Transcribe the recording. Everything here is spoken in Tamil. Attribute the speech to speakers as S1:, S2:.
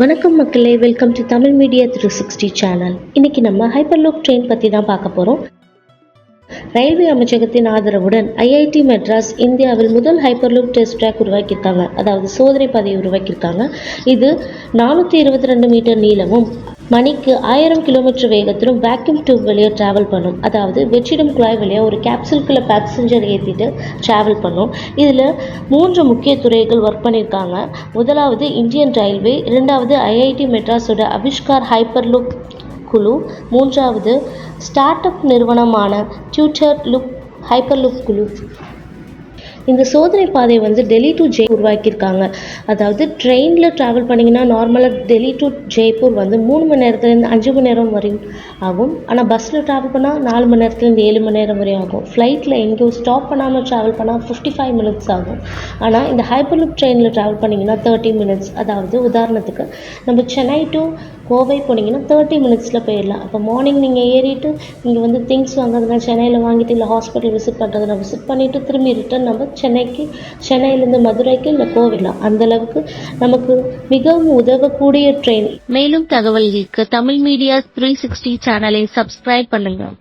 S1: வணக்கம் மக்களே welcome to Tamil media three sixty channel இன்னைக்கு நம்ம ஹைப்பர்லூப் ட்ரெயின் பற்றி தான் பார்க்க போகிறோம் ரயில்வே அமைச்சகத்தின் ஆதரவுடன் ஐஐடி மெட்ராஸ் இந்தியாவில் முதல் ஹைப்பர்லூப் டெஸ்ட் ட்ராக் உருவாக்கியிருக்காங்க. அதாவது சோதனை பாதையை உருவாக்கியிருக்காங்க. இது நானூற்றி இருபத்தி ரெண்டு மீட்டர் நீளமும் மணிக்கு ஆயிரம் கிலோமீட்டர் வேகத்திலும் வேக்யூம் டியூப் வழியாக ட்ராவல் பண்ணும். அதாவது வெற்றிடம் குழாய் வழியாக ஒரு கேப்சூல்குள்ளே பேசஞ்சர் ஏற்றிட்டு ட்ராவல் பண்ணும். இதில் மூன்று முக்கிய துறைகள் ஒர்க் பண்ணியிருக்காங்க முதலாவது இந்தியன் ரயில்வே இரண்டாவது ஐஐடி மெட்ராஸோட அவிஷ்கார் ஹைப்பர்லூப் குழு மூன்றாவது ஸ்டார்ட் அப் நிறுவனமான டியூட்டர் லுக் ஹைப்பர்லுக் குழு. இந்த சோதனை பாதை வந்து டெல்லி டு ஜெய் உருவாக்கியிருக்காங்க. அதாவது ட்ரெயினில் ட்ராவல் பண்ணிங்கன்னா நார்மலாக டெல்லி டு ஜெய்ப்பூர் வந்து மூணு மணி நேரத்துலேருந்து அஞ்சு மணி நேரம் வரையும் ஆகும். ஆனால் பஸ்ஸில் ட்ராவல் பண்ணால் நாலு மணி நேரத்துலேருந்து ஏழு மணி நேரம் வரையும் ஆகும். ஃப்ளைட்டில் எங்கேயும் ஸ்டாப் பண்ணாமல் ட்ராவல் பண்ணால் ஃபிஃப்டி ஃபைவ் மினிட்ஸ் ஆகும். ஆனால் இந்த ஹைப்பர்லுக் ட்ரெயினில் ட்ராவல் பண்ணிங்கன்னா தேர்ட்டி மினிட்ஸ் அதாவது உதாரணத்துக்கு நம்ம சென்னை டு கோவை போனீங்கன்னா தேர்ட்டி மினிட்ஸில் போயிடலாம் அப்போ மார்னிங் நீங்கள் ஏறிட்டு இங்கே வந்து திங்ஸ் வாங்குறதுனா சென்னையில் வாங்கிட்டு இல்லை ஹாஸ்பிட்டல் விசிட் பண்ணுறதுனா விசிட் பண்ணிவிட்டு திரும்பி ரிட்டர்ன் நம்ம சென்னைக்கு சென்னையிலேருந்து மதுரைக்கு இல்லை கோவிலாம் அந்தளவுக்கு நமக்கு மிகவும் உதவக்கூடிய ட்ரெயின் மேலும் தகவல்களுக்கு தமிழ் மீடியா த்ரீ சிக்ஸ்டி சேனலை சப்ஸ்கிரைப் பண்ணுங்கள்